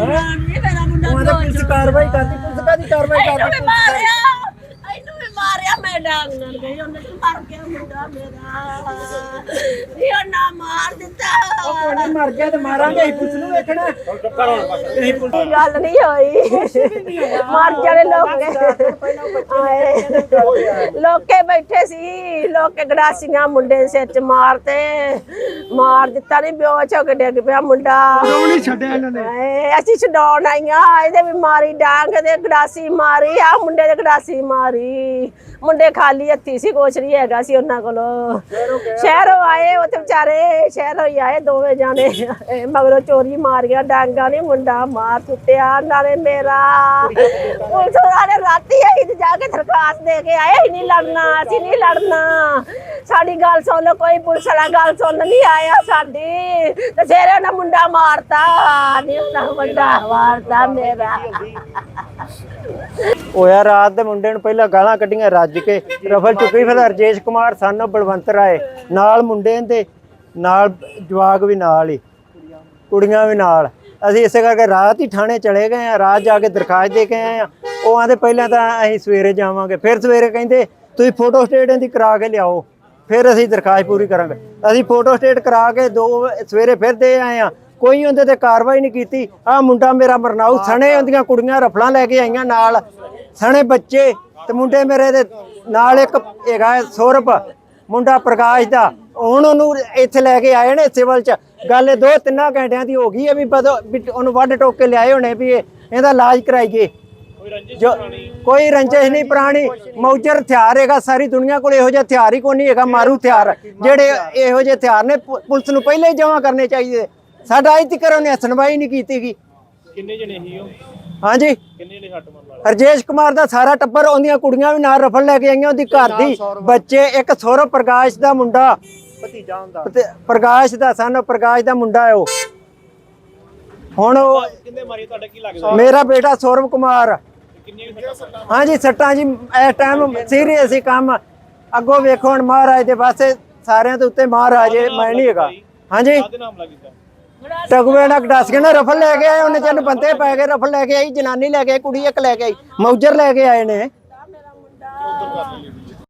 ਨਹੀਂ ਮੇਰਾ ਮੁੰਡਾ ਉਹਦੇ ਪੁਲਿਸ ਕਾਰਵਾਈ ਕਰਦੀ ਪੁਲਿਸ ਕਾਦੀ ਕਾਰਵਾਈ ਇਹਨੂੰ ਵੀ ਕਰਦੀ ਮਾਰਿਆ ਇਹਨੂੰ ਵੀ ਮਾਰਿਆ ਮੈਂ ਡਾਂਗ ਨਾਲ ਗਈ ਉਹਨੇ ਤੇ ਮਰ ਗਿਆ ਮੁੰਡਾ ਮੇਰਾ। ਇਹ ਨਾ ਮਾਰ ਦਿੱਤਾ। ਉਹਨੇ ਮਰ ਗਿਆ ਤੇ ਮਾਰਾਂਗੇ ਅਸੀਂ ਪੁਲਿਸ ਨੂੰ ਵੇਖਣਾ। ਅਸੀਂ ਪੁਲਿਸ ਕੋਈ ਗੱਲ ਨਹੀਂ ਹੋਈ। ਮਰ ਜਾਣੇ ਲੋਕ। ਆਏ। ਲੋਕੇ ਬੈਠੇ ਸੀ ਲੋਕੇ ਗੜਾਸੀਆਂ ਮੁੰਡੇ ਦੇ ਸਿਰ ਚ ਮਾਰਤੇ ਮਾਰ ਦਿੱਤਾ ਨਹੀਂ ਬੇਹੋਸ਼ ਹੋ ਕੇ ਡਿੱਗ ਪਿਆ ਮੁੰਡਾ। ਉਹ ਨਹੀਂ ਛੱਡਿਆ ਇਹਨਾਂ ਨੇ? ਆਏ, ਅਸੀਂ ਛਡਾਉਣ ਆਈਆਂ ਇਹਦੇ ਵੀ ਮਾਰੀ ਡਾਂਗ ਦੇ ਗੜਾਸੀ ਮਾਰੀ ਆ ਮੁੰਡੇ ਦੇ ਗੜਾਸੀ ਮਾਰੀ। ਮੁੰਡੇ ਖਾਲੀ ਹੱਥੀ ਸੀ ਕੁਛ ਨਹੀਂ ਹੈਗਾ ਸੀ ਉਹਨਾਂ ਕੋਲੋਂ। ਸ਼ਹਿਰੋਂ ਆਏ ਉਹ ਤੇ ਵਿਚਾਰੇ ਸ਼ਹਿਰੋਂ ਹੀ ਆਏ ਦੋਵੇਂ ਜਾਣੇ। ਇਹ ਮਗਰੋਂ ਚੋਰੀ ਮਾਰੀਆਂ ਡਾਂਗਾ ਨਹੀਂ ਮੁੰਡਾ ਮਾਰ ਸੁੱਟਿਆ ਨਾਲੇ ਮੇਰਾ। ਪੁਲਿਸ ਵਾਲੇ ਰਾਤੀ ਤੇ ਜਾ ਕੇ ਦਰਖਾਸਤ ਦੇ ਕੇ ਆਏ ਅਸੀਂ ਨਹੀਂ ਲੜਨਾ ਅਸੀਂ ਨਹੀਂ ਲੜਨਾ। ਸਾਡੀ ਗੱਲ ਸੁਣ ਕੋਈ ਪੁਲਿਸ ਵਾਲਾ ਗੱਲ ਸੁਣ ਨਹੀਂ ਆਇਆ ਸਾਡੀ। ਤੇ ਫੇਰ ਉਹਨਾਂ ਮੁੰਡਾ ਮਾਰਤਾ। ਨਹੀਂ ਉਹਨਾਂ ਮੁੰਡਾ, ਮਾਰਤਾ ਮੇਰਾ। ਹੋਇਆ ਰਾਤ ਦੇ ਮੁੰਡੇ ਨੂੰ ਪਹਿਲਾਂ ਗਾਲਾਂ ਕੱਢੀਆਂ ਰੱਜ ਕੇ। ਰਫਲ ਚੁੱਕੀ ਫਿਰ ਰਜੇਸ਼ ਕੁਮਾਰ, ਸਨ ਬਲਵੰਤ ਰਾਏ। ਨਾਲ ਮੁੰਡੇ ਦੇ ਨਾਲ ਜਵਾਗ ਵੀ ਨਾਲ ਹੀ। ਕੁੜੀਆਂ ਵੀ ਨਾਲ। ਅਸੀਂ ਇਸੇ ਕਰਕੇ ਰਾਤ ਹੀ ਥਾਣੇ ਚਲੇ ਗਏ ਆ ਰਾਤ ਜਾ ਕੇ ਦਰਖਾਸਤ ਦੇ ਕੇ ਆਏ ਆ ਉਹ ਆਂਦੇ, ਪਹਿਲਾਂ ਤਾਂ ਅਸੀਂ ਸਵੇਰੇ ਜਾਵਾਂਗੇ। ਫਿਰ ਸਵੇਰੇ ਕਹਿੰਦੇ, ਤੁਸੀਂ ਫੋਟੋ ਸਟੇਟ ਦੀ ਕਰਾ ਕੇ ਲਿਆਓ। ਫਿਰ ਅਸੀਂ ਦਰਖਾਸਤ ਪੂਰੀ ਕਰਾਂਗੇ। ਅਸੀਂ ਫੋਟੋ ਸਟੇਟ ਕਰਾ ਕੇ ਦੋ ਸਵੇਰੇ ਫਿਰ ਦੇ ਆਏ ਆ ਕੋਈ ਉਹਦੇ ਤੇ ਕਾਰਵਾਈ ਨਹੀਂ ਕੀਤੀ। ਆ ਮੁੰਡਾ ਮੇਰਾ ਮਰਨਾਉ ਸਣੇ ਉਹਦੀਆਂ ਕੁੜੀਆਂ ਰਫਲਾਂ ਲੈ ਕੇ ਆਈਆਂ ਨਾਲ। ਸਣੇ ਬੱਚੇ ਤੇ ਮੁੰਡੇ ਮੇਰੇ ਦੇ ਨਾਲ ਇੱਕ ਹੈਗਾ ਸੌਰਭ ਮੁੰਡਾ ਪ੍ਰਕਾਸ਼ ਦਾ। ਹੁਣ ਉਹਨੂੰ ਇੱਥੇ ਲੈ ਕੇ ਆਏ ਨੇ ਸਿਵਲ ਚ। ਗੱਲ ਇਹ ਦੋ ਤਿੰਨਾਂ ਘੰਟਿਆਂ ਦੀ ਹੋ ਗਈ ਹੈ ਵੀ ਉਹਨੂੰ ਵੱਢ ਟੋਕ ਕੇ ਲਿਆਏ ਹੋਣੇ ਵੀ ਇਹ- ਇਹਦਾ ਇਲਾਜ ਕਰਾਈਏ। ਜੋ ਕੋਈ ਰੰਜਿਸ਼ ਨਹੀਂ ਪੁਰਾਣੀ। ਮੌਜਰ ਹਥਿਆਰ ਹੈਗਾ ਸਾਰੀ ਦੁਨੀਆ ਕੋਲ ਇਹੋ ਜਿਹਾ ਹਥਿਆਰ ਹੀ ਕੋਈ ਨਹੀਂ ਹੈਗਾ ਮਾਰੂ ਹਥਿਆਰ। ਜਿਹੜੇ ਇਹੋ ਜਿਹੇ ਹਥਿਆਰ ਨੇ ਪੁ- ਪੁਲਿਸ ਨੂੰ ਪਹਿਲਾਂ ਹੀ ਜਮ੍ਹਾਂ ਕਰਨੇ ਚਾਹੀਦੇ। ਸਾਡਾ ਅੱਜ ਤੱਕ ਉਹਨੇ ਸੁਣਵਾਈ ਨਹੀਂ ਕੀਤੀ ਗੀ। ਕਿੰਨੇ ਜਣੇ ਸੀ ਉਹ? ਹਾਂਜੀ। ਕਿੰਨੇ ਨੇ ਸੱਟ ਮਾਰ ਰਜੇਸ਼ ਕੁਮਾਰ ਦਾ ਸਾਰਾ ਟੱਬਰ ਉਹਦੀਆਂ ਕੁੜੀਆਂ ਵੀ ਨਾਲ ਰਫਲ ਲੈ ਕੇ ਆਈਆਂ ਉਹਦੀ ਘਰ ਦੀ ਬੱਚੇ ਇੱਕ ਸੌਰਵ ਪ੍ਰਕਾਸ਼ ਦਾ ਮੁੰਡਾ। ਭਤੀਜਾ ਹੁੰਦਾ। ਤੇ ਪ੍ਰਕਾਸ਼ ਦਾ ਸਨ ਪ੍ਰਕਾਸ਼ ਦਾ ਮੁੰਡਾ ਹੈ ਉਹ। ਹੁਣ ਉਹ ਕਿੰਨੇ ਮਾਰੀ ਤੁਹਾਡਾ ਕੀ ਲੱਗਦਾ? ਮੇਰਾ ਬੇਟਾ ਸੌਰਵ ਕੁਮਾਰ। ਹਾਂਜੀ ਸੱਟਾਂ ਜੀ ਇਸ ਟਾਈਮ ਸੀਰੀਅਸ ਹੀ ਕੰਮ। ਅੱਗੋਂ ਵੇਖੋ ਹੁਣ ਮਹਾਰਾਜ ਦੇ ਪਾਸੇ ਸਾਰਿਆਂ ਦੇ ਉੱਤੇ ਮਹਾਰਾਜ ਹੈ, ਮੈਂ ਨਹੀਂ ਹੈਗਾ। ਹਾਂਜੀ। ਕਾਹਦੇ ਨਾਮ ਨਾਲ ਦੱਸ ਕੇ ਨਾ ਰਫਲ ਲੈ ਕੇ ਆਏ ਉਹਨੇ ਚੰਨ ਬੰਦੇ ਪੈ ਗਏ ਰਫਲ ਲੈ ਕੇ ਆਈ ਜਨਾਨੀ ਲੈ ਕੇ ਆਈ ਕੁੜੀ ਇੱਕ ਲੈ ਕੇ ਆਈ ਮੌਜਰ ਲੈ ਕੇ ਆਏ ਨੇ।